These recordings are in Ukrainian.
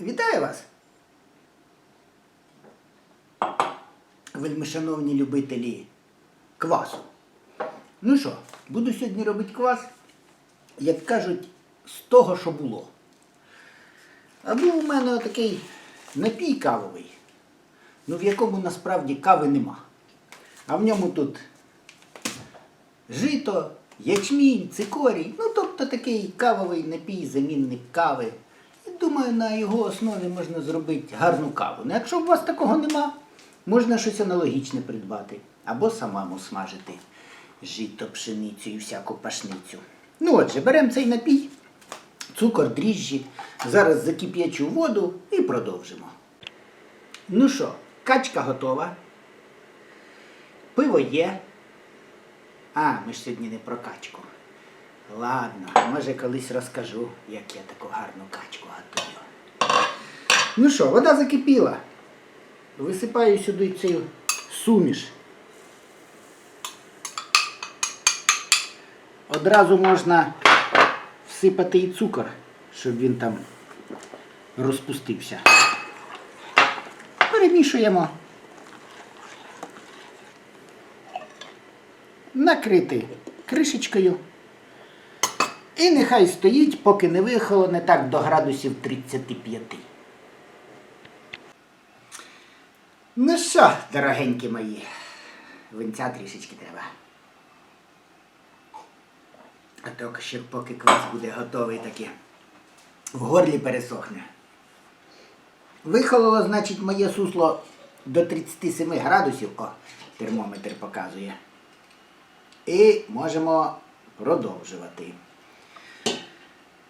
Вітаю вас! Вельмишановні любителі квасу. Ну що, буду сьогодні робити квас, як кажуть, з того, що було. А був у мене такий напій кавовий, ну в якому насправді кави нема. А в ньому тут жито, ячмінь, цикорій, ну тобто такий кавовий напій, замінник кави. Думаю, на його основі можна зробити гарну каву. Ну, якщо у вас такого нема, можна щось аналогічне придбати. Або самому смажити жито, пшеницю і всяку пашницю. Ну отже, беремо цей напій, цукор, дріжджі, зараз закип'ячу воду і продовжимо. Ну що, качка готова. Пиво є. А, ми ж сьогодні не про качку. Ладно, може колись розкажу, як я таку гарну качку готую. Ну що, вода закипіла. Висипаю сюди цю суміш. Одразу можна всипати і цукор, щоб він там розпустився. Перемішуємо. Накрити кришечкою. І нехай стоїть, поки не вихолоне так до градусів 35. Ну що, дорогенькі мої, винця трішечки треба. А то ще поки квас буде готовий таки в горлі пересохне. Вихололо, значить, моє сусло до 37 градусів. О, термометр показує. І можемо продовжувати.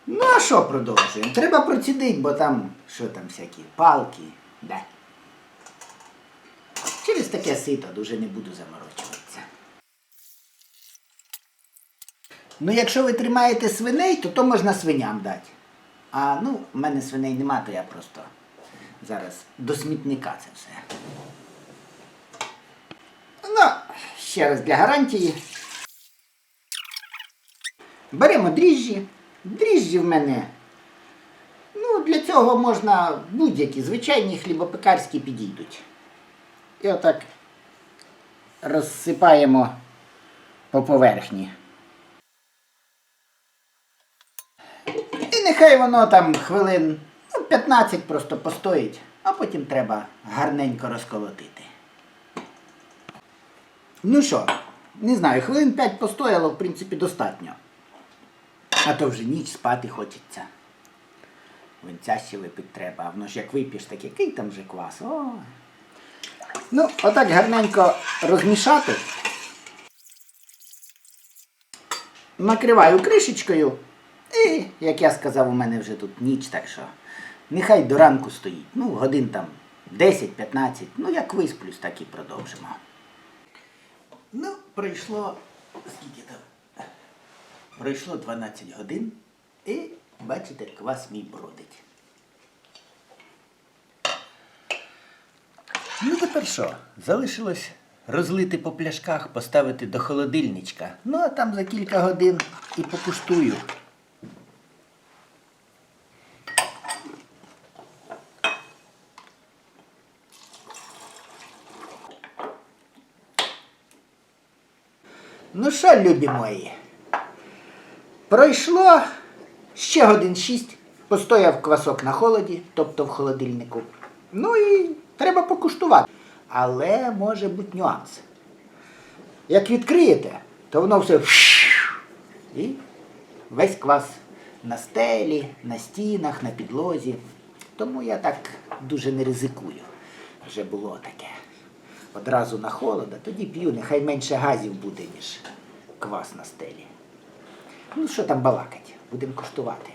Ну, а що продовжуємо? Треба процідити, бо там, що там всякі палки, де. Через таке сито дуже не буду заморочуватися. Ну, якщо ви тримаєте свиней, то то можна свиням дати. А ну, в мене свиней нема, то я просто зараз до смітника це все. Ну, ще раз для гарантії. Беремо дріжджі. Дріжджі в мене. Ну, для цього можна будь-які звичайні хлібопекарські підійдуть. І отак розсипаємо по поверхні. І нехай воно там хвилин ну, 15 просто постоїть, а потім треба гарненько розколотити. Ну що, не знаю, хвилин 5 постояло, в принципі, достатньо. А то вже ніч спати хочеться. Винця ще випити треба, а воно ж як вип'єш, так який там вже квас. О. Ну, отак гарненько розмішати. Накриваю кришечкою. І, як я сказав, у мене вже тут ніч, так що нехай до ранку стоїть. Ну, годин там 10-15. Ну, як висплюсь, так і продовжимо. Ну, пройшло скільки там? Пройшло 12 годин і, бачите, квас мій бродить. Ну, тепер що? Залишилось розлити по пляшках, поставити до холодильничка. Ну, а там за кілька годин і покуштую. Ну що, любі мої? Пройшло ще годин шість. Постояв квасок на холоді, тобто в холодильнику. Ну і треба покуштувати. Але може бути нюанс. Як відкриєте, то воно все і весь квас на стелі, на стінах, на підлозі. Тому я так дуже не ризикую. Вже було таке. Одразу на холода, тоді п'ю, нехай менше газів буде, ніж квас на стелі. Ну, що там балакать? Будемо коштувати.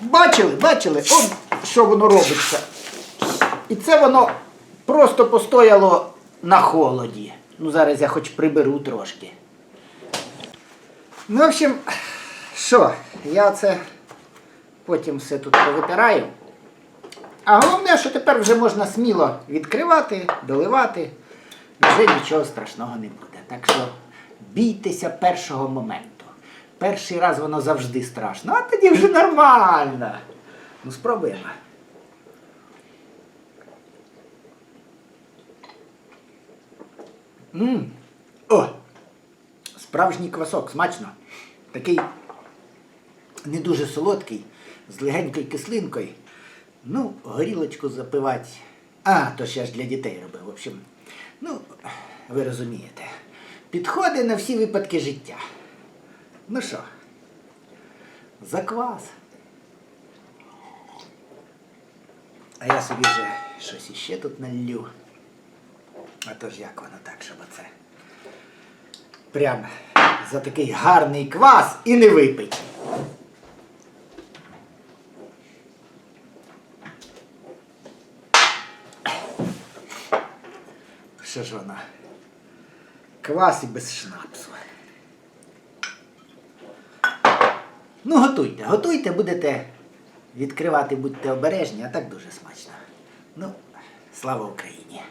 Бачили, бачили, от що воно робиться. І це воно просто постояло на холоді. Ну, зараз я хоч приберу трошки. Ну, в общем, що, я це потім все тут повитираю. А головне, що тепер вже можна сміло відкривати, доливати, вже нічого страшного не буде. Так що бійтеся першого моменту. Перший раз воно завжди страшно, а тоді вже нормально. Ну, спробуємо. Мм. О! Справжній квасок, смачно. Такий не дуже солодкий, з легенькою кислинкою. Ну, горілочку запивати. А, то ще ж для дітей робив. В общем, ну, ви розумієте. Підходи на всі випадки життя. Ну що, за квас. А я собі вже щось іще тут налью. А то ж як воно так, щоб оце. Прям за такий гарний квас і не випить. Що ж вона? Квас і без шнапсу. Ну, готуйте, готуйте, будете відкривати, будьте обережні, а так дуже смачно. Ну, слава Україні!